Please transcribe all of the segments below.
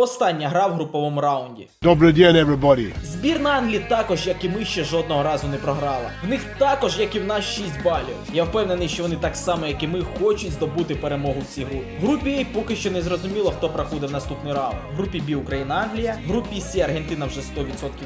Остання гра в груповому раунді. Добрый день, everybody. Збірна Англії також, як і ми, ще жодного разу не програла. В них також, як і в нас, 6 балів. Я впевнений, що вони так само, як і ми, хочуть здобути перемогу в цій групі. В групі А поки що не зрозуміло, хто проходив наступний раунд. В групі Б Україна Англія, в групі С Аргентина вже 100%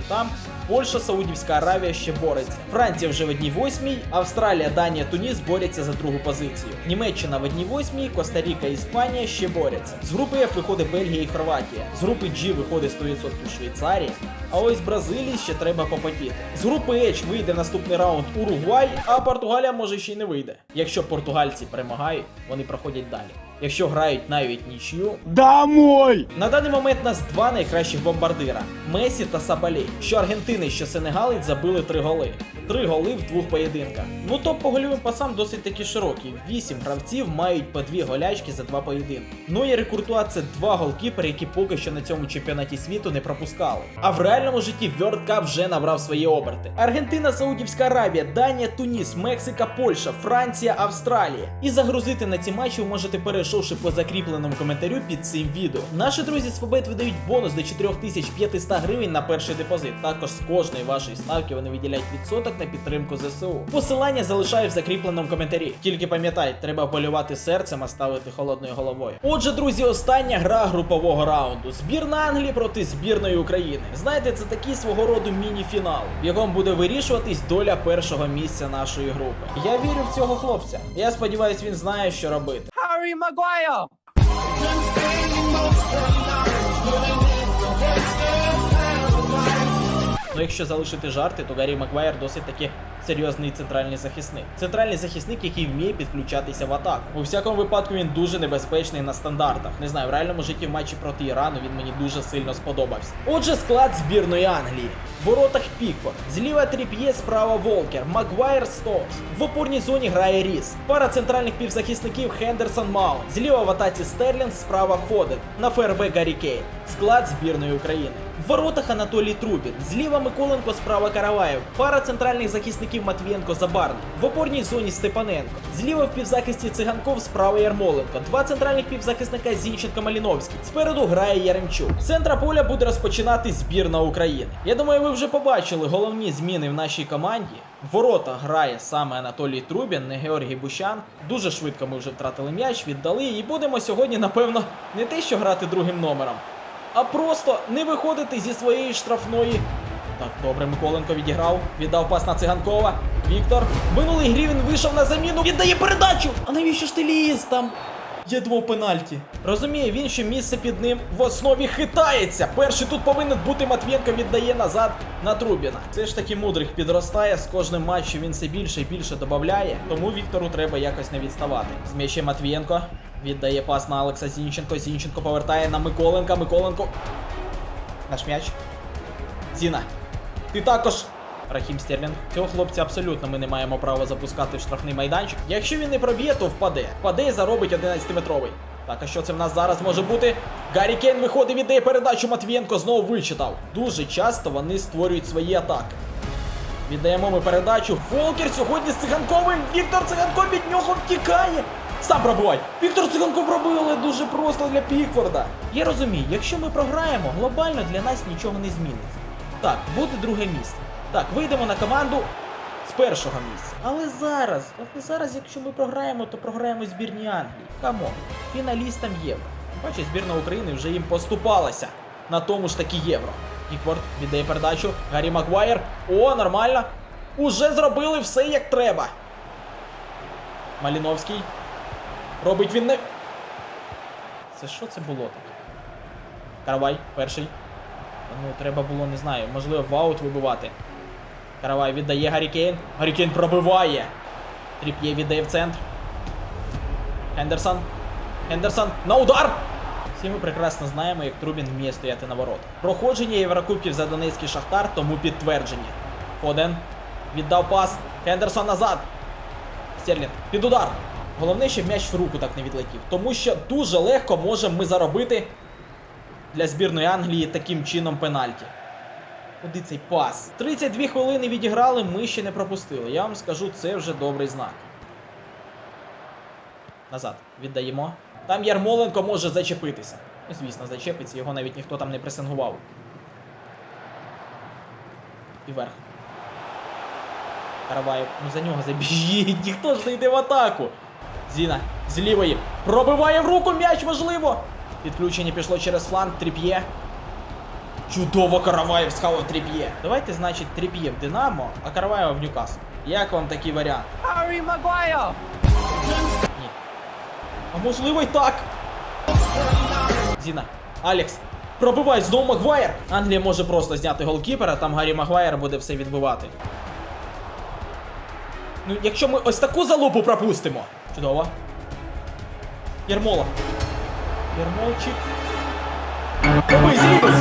там. Польща, Саудівська Аравія ще бореться. Франція вже в одній восьмій, Австралія, Данія, Туніс борються за другу позицію. Німеччина в одній восьмій, Коста-Ріка, Іспанія ще борються. З групи F виходить Бельгія і Хорватія. З групи G виходить 100% Швейцарія. А ось Бразилії ще треба попотіти. З групи H вийде в наступний раунд Уругвай, а Португалія може ще й не вийде. Якщо португальці перемагають, вони проходять далі. Якщо грають навіть нічию, Домой! на даний момент нас два найкращих бомбардира Месі та Сабалі. Що Аргентини, що Сенегалець забили три голи. Три голи в двох поєдинках. Ну топ по гольовим пасам досить таки широкий. Вісім гравців мають по дві голячки за два поєдинки. Ну і Рекуртуа це два голкіпери, які поки що на цьому чемпіонаті світу не пропускали. А в реальному житті World Cup вже набрав свої оберти. Аргентина, Саудівська Аравія, Данія, Туніс, Мексика, Польща, Франція, Австралія. І загрузити на ці матчі ви можете перейшовши по закріпленому коментарю під цим відео. Наші друзі з Фобет видають бонус до 4500 гривень на перший депозит. Також з кожної вашої ставки вони виділяють відсоток на підтримку ЗСУ. Посилання залишаю в закріпленому коментарі. Тільки пам'ятай, треба вболівати серцем, а ставити холодною головою. Отже, друзі, остання гра групового раунду. Збірна Англії проти збірної України. Знаєте, це такий свого роду міні-фінал, в якому буде вирішуватись доля першого місця нашої групи. Я вірю в цього хлопця. Я сподіваюсь, він знає, що робити. Harry Maguire. Ну, якщо залишити жарти, то Гаррі Маквайр досить таки серйозний центральний захисник. Центральний захисник, який вміє підключатися в атаку. У всякому випадку він дуже небезпечний на стандартах. Не знаю, в реальному житті в матчі проти Ірану він мені дуже сильно сподобався. Отже, склад збірної Англії. В воротах Пікфорд, зліва Тріп'є, справа Волкер, Магуайр Стоукс. В опорній зоні грає Ріс. Пара центральних півзахисників Хендерсон Маунт. Зліва в атаці Стерлінг, справа Фоден. На ФРВ Гаррі Кейн. Склад збірної України. В воротах Анатолій Трубін, зліва Миколенко, справа Караваєв, пара центральних захисників Матвієнко Забарний, в опорній зоні Степаненко, зліва в півзахисті Циганков, справа Ярмоленко, два центральних півзахисника Зінченко Маліновський. Спереду грає Яремчук. Центра поля буде розпочинати збірна України. Я думаю, ви вже побачили головні зміни в нашій команді. В воротах грає саме Анатолій Трубін, не Георгій Бущан. Дуже швидко ми вже втратили м'яч, віддали і будемо сьогодні, напевно, не те, що грати другим номером, а просто не виходити зі своєї штрафної. Так, добре, Миколенко відіграв, віддав пас на циганкова. Віктор. В минулій грі він вийшов на заміну, віддає передачу! А навіщо ж ти ліз там? Я думав пенальті. Розуміє він, що місце під ним в основі хитається. Перший тут повинен бути Матвієнко віддає назад на Трубіна. Це ж таки мудрих підростає. З кожним матчем він все більше і більше додає. Тому Віктору треба якось не відставати. З м'ячем Матвієнко віддає пас на Алекса Зінченко. Зінченко повертає на Миколенка. Миколенко. Наш м'яч. Зіна. Ти також. Рахім Стерлінг. Цього хлопця абсолютно ми не маємо права запускати в штрафний майданчик. Якщо він не проб'є, то впаде. Впаде і заробить 11-метровий. Так, а що це в нас зараз може бути? Гаррі Кейн виходить, віддає передачу Матвієнко знову вичитав. Дуже часто вони створюють свої атаки. Віддаємо ми передачу. Волкер сьогодні з циганковим. Віктор циганков від нього втікає. Сам пробувай. Віктор циганков пробив, але дуже просто для Пікфорда. Я розумію, якщо ми програємо, глобально для нас нічого не зміниться. Так, буде друге місце. Так, вийдемо на команду з першого місця. Але зараз, але зараз, якщо ми програємо, то програємо збірні Англії. Камон, фіналістам євро. Бачиш, збірна України вже їм поступалася на тому ж таки євро. Пікфорд віддає передачу. Гаррі Магуайр. О, нормально. Уже зробили все як треба. Маліновський. Робить він не. Це що це було таке? Каравай, перший. Ну, треба було, не знаю, можливо, в аут вибивати. Каравай віддає Гаррі Кейн. Гаррі Кейн пробиває. Тріп'є віддає в центр. Хендерсон. Хендерсон на удар! Всі ми прекрасно знаємо, як Трубін вміє стояти на воротах. Проходження Єврокубків за Донецький Шахтар, тому підтвердження. Фоден. Віддав пас. Хендерсон назад. Стерлінг. Під удар. Головне, щоб м'яч в руку так не відлетів. Тому що дуже легко можемо ми заробити для збірної Англії таким чином пенальті. Куди цей пас? 32 хвилини відіграли, ми ще не пропустили. Я вам скажу, це вже добрий знак. Назад. Віддаємо. Там Ярмоленко може зачепитися. Ну, звісно, зачепиться, його навіть ніхто там не пресингував. І вверх. Караваєв, ну за нього забіжіть, ніхто ж не йде в атаку. Зіна з лівої пробиває в руку м'яч, можливо. Підключення пішло через фланг, тріп'є. Чудово Караваєв схавав тріп'є. Давайте, значить, тріп'є в Динамо, а Караваєва в Ньюкасл. Як вам такий варіант? Harry Maguire! Ні. А можливо й так. Зіна. Алекс. Пробивай знову Магуайр. Англія може просто зняти голкіпера, там Гаррі Магуайр буде все відбивати. Ну, якщо ми ось таку залупу пропустимо. Чудово. Пробий, зрібець!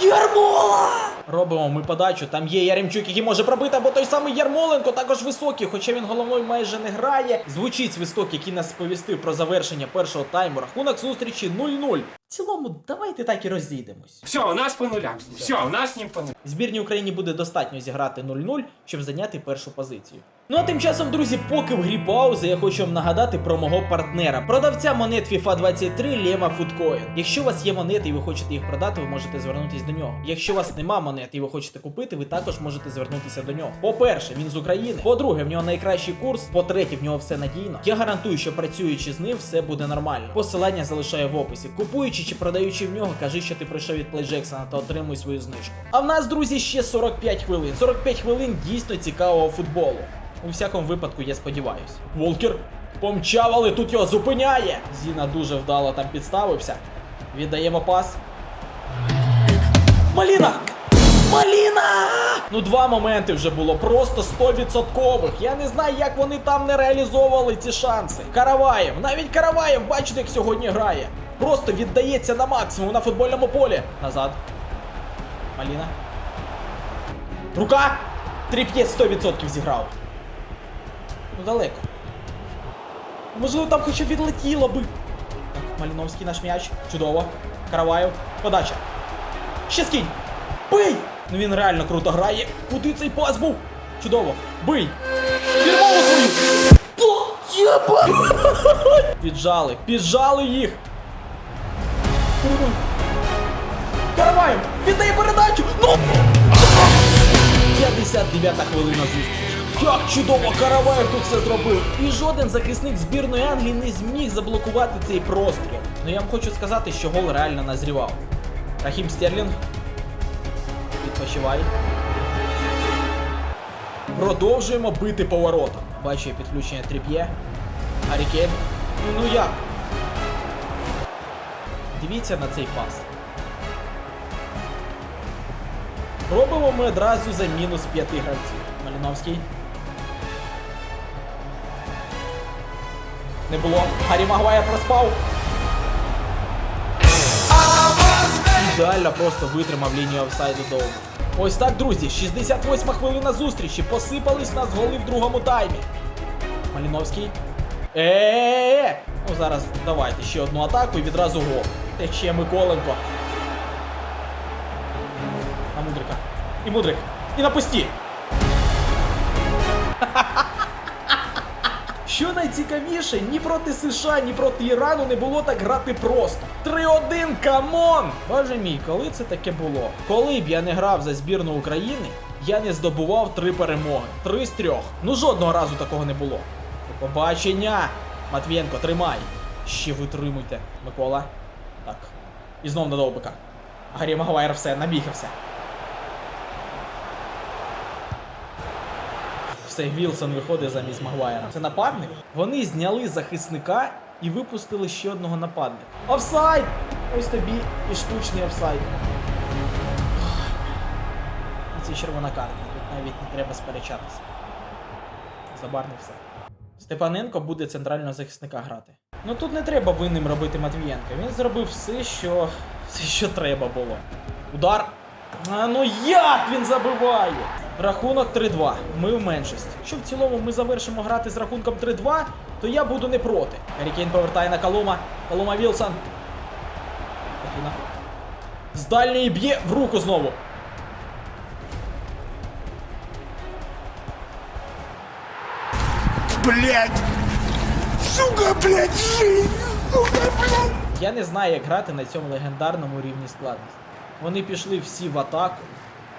Ярмола! Робимо ми подачу. Там є Яремчук, який може пробити, або той самий Ярмоленко, також високий, хоча він головною майже не грає. Звучить свисток, який нас сповістив про завершення першого тайму. Рахунок зустрічі 0-0. В цілому, давайте так і розійдемось. Все, у нас по нулям. Все, у нас не по нулям. Збірній Україні буде достатньо зіграти 0-0, щоб зайняти першу позицію. Ну а тим часом, друзі, поки в грі паузи, я хочу вам нагадати про мого партнера, продавця монет FIFA 23 Лема Foodcoin. Якщо у вас є монети і ви хочете їх продати, ви можете звернутися до нього. Якщо у вас нема монет і ви хочете купити, ви також можете звернутися до нього. По-перше, він з України. По-друге, в нього найкращий курс. По-третє, в нього все надійно. Я гарантую, що працюючи з ним, все буде нормально. Посилання залишаю в описі. Купуючи чи продаючи в нього, кажи, що ти прийшов від Play та отримуй свою знижку. А в нас, друзі, ще 45 хвилин. 45 хвилин дійсно цікавого футболу. У всякому випадку, я сподіваюсь. Волкер помчав, але тут його зупиняє. Зіна дуже вдало там підставився. Віддаємо пас. Маліна! Маліна! Ну, два моменти вже було просто 100%. Я не знаю, як вони там не реалізовували ці шанси. Караваєв, навіть Караваєв, бачите, як сьогодні грає. Просто віддається на максимум на футбольному полі. Назад. Маліна. Рука! Тріп'є 100% зіграв. Ну далеко. Можливо, там хоча відлетіло би. Так, Маліновський наш м'яч. Чудово. Караваєв. Подача. Ще скинь! Бий! Ну він реально круто грає. Куди цей пас був? Чудово. Бий! Фірмову свою! Єба! Піджали, піджали їх! Караваєв! Віддай передачу! Ну! 59 хвилина зустрічі. Як чудово Караваєв тут все зробив! І жоден захисник збірної Англії не зміг заблокувати цей простріл. Ну я вам хочу сказати, що гол реально назрівав. Рахім Стерлінг. Відпочивай. Продовжуємо бити поворотом. Бачу підключення тріп'є. Гаррікейн. Ну, ну як? Дивіться на цей пас. Робимо ми одразу за мінус п'яти гравців. Маліновський. Не було. Гаррі Магуайр проспав. Ідеально просто витримав лінію офсайду довго. Ось так, друзі, 68 хвилина зустрічі. Посипались нас голи в другому таймі. Маліновський. Е-е-е! Ну зараз давайте ще одну атаку і відразу гол. Тече Миколенко. На Мудрика. І Мудрик. І на пусті. Що найцікавіше, ні проти США, ні проти Ірану не було так грати просто. 3-1, камон! Боже мій, коли це таке було? Коли б я не грав за збірну України, я не здобував три перемоги. Три з трьох. Ну жодного разу такого не було. До побачення! Матвієнко, тримай! Ще витримуйте, Микола. Так. І знов на довбика. Гаррі Магуайр все, набігався. Все, Вілсон виходить замість Магуайра. Це нападник? Вони зняли захисника і випустили ще одного нападника. Офсайд! Ось тобі і штучний офсайд. І це червона картка. Тут навіть не треба сперечатися. Забарний все. Степаненко буде центрального захисника грати. Ну тут не треба винним робити Матвієнка. Він зробив все, що все, що треба було. Удар. А ну як він забиває? Рахунок 3-2. Ми в меншості. Якщо в цілому ми завершимо грати з рахунком 3-2, то я буду не проти. Гаррікейн повертає на Калума. Калума Вілсон. З дальньої б'є в руку знову. Блять! Сука, блять, жизнь! Сука, блять! Я не знаю, як грати на цьому легендарному рівні складності. Вони пішли всі в атаку,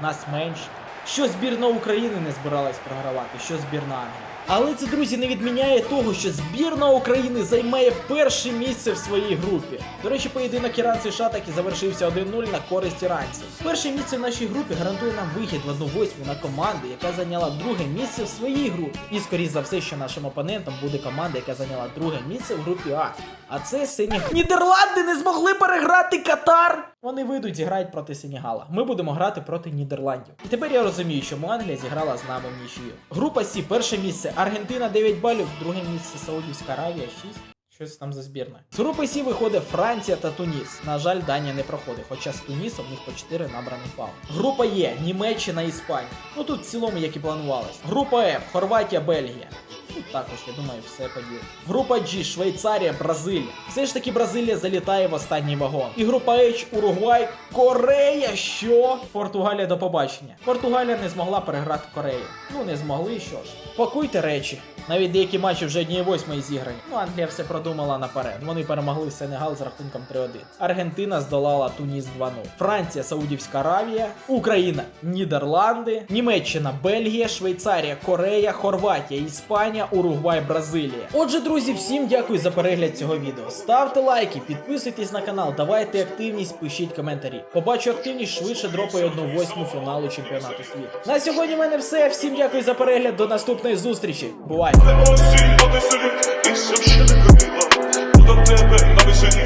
нас менше. Що збірна України не збиралась програвати, що збірна Англії. Але це, друзі, не відміняє того, що збірна України займає перше місце в своїй групі. До речі, поєдинок Іран США так і завершився 1-0 на користь іранців. Перше місце в нашій групі гарантує нам вихід в 1-8 на команду, яка зайняла друге місце в своїй групі. І скоріш за все, що нашим опонентом буде команда, яка зайняла друге місце в групі А. А це Сенігал. Нідерланди не змогли переграти Катар! Вони вийдуть, зіграють проти Сенігала. Ми будемо грати проти Нідерландів. І тепер я розумію, чому Англія зіграла з нами в нічию. Група Сі, перше місце. Аргентина 9 балів, друге місце Саудівська Аравія 6. Щось там за збірна. З групи Сі виходить Франція та Туніс. На жаль, Данія не проходить, хоча з Тунісом в них по 4 набраних бал. Група Є, Німеччина, Іспанія. Ну тут в цілому, як і планувалось. Група Ф, Хорватія, Бельгія. Також, я думаю, все поділ. Група G, Швейцарія, Бразилія. Все ж таки Бразилія залітає в останній вагон. І група H, Уругвай, Корея. Що? Португалія до побачення. Португалія не змогла переграти Корею. Ну не змогли, що ж. Пакуйте речі. Навіть деякі матчі вже однієї восьмої зіграні. Ну, Англія все продумала наперед. Вони перемогли Сенегал з рахунком 3-1. Аргентина здолала Туніс 2-0. Франція, Саудівська Аравія, Україна, Нідерланди, Німеччина, Бельгія, Швейцарія, Корея, Хорватія, Іспанія, Уругвай, Бразилія. Отже, друзі, всім дякую за перегляд цього відео. Ставте лайки, підписуйтесь на канал, давайте активність, пишіть коментарі. Побачу активність швидше дропаю 1-8 фіналу чемпіонату світу. На сьогодні в мене все. Всім дякую за перегляд. До наступної зустрічі. Бувайте! Осінь, одесені, і ще не горіла, до тебе на весені,